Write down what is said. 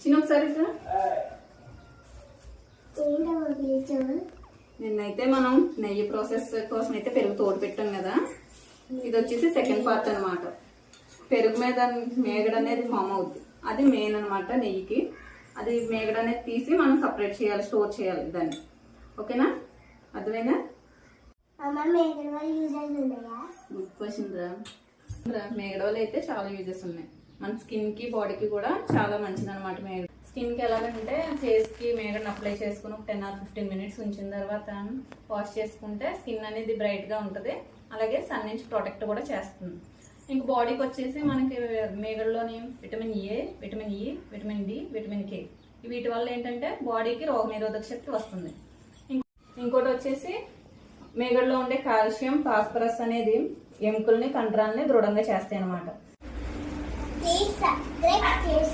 చిన్న ఒకసారి నిన్నైతే మనం నెయ్యి ప్రాసెస్ కోసం అయితే పెరుగు తోడు పెట్టాం కదా. ఇది వచ్చేసి సెకండ్ పార్ట్ అన్నమాట. పెరుగు మీద మేగడ అనేది ఫామ్ అవుద్ది. అది మెయిన్ అన్నమాట నెయ్యికి. అది మేగడ అనేది తీసి మనం సపరేట్ చేయాలి స్టోర్ చేయాలి దాన్ని. ఓకేనా? రా, మేగడ వల్ల అయితే చాలా యూజెస్ ఉన్నాయి. మన స్కిన్కి బాడీకి కూడా చాలా మంచిది అనమాట స్కిన్కి స్కిన్కి ఎలాగంటే ఫేస్కి అప్లై చేసుకుని ఒక టెన్ ఆర్ ఫిఫ్టీన్ మినిట్స్ ఉంచిన తర్వాత వాష్ చేసుకుంటే స్కిన్ అనేది బ్రైట్గా అలాగే సన్ నుంచి ప్రొటెక్ట్ కూడా చేస్తుంది. ఇంక బాడీకి వచ్చేసి మనకి మేగడలోని vitamin A vitamin E vitamin D vitamin K. వీటి వల్ల ఏంటంటే బాడీకి రోగ నిరోధక శక్తి వస్తుంది. ఇంకోటి వచ్చేసి మేగడలో ఉండే కాల్షియం ఫాస్ఫరస్ అనేది ఎముకల్ని కండరాల్ని దృఢంగా చేస్తాయి అనమాట três três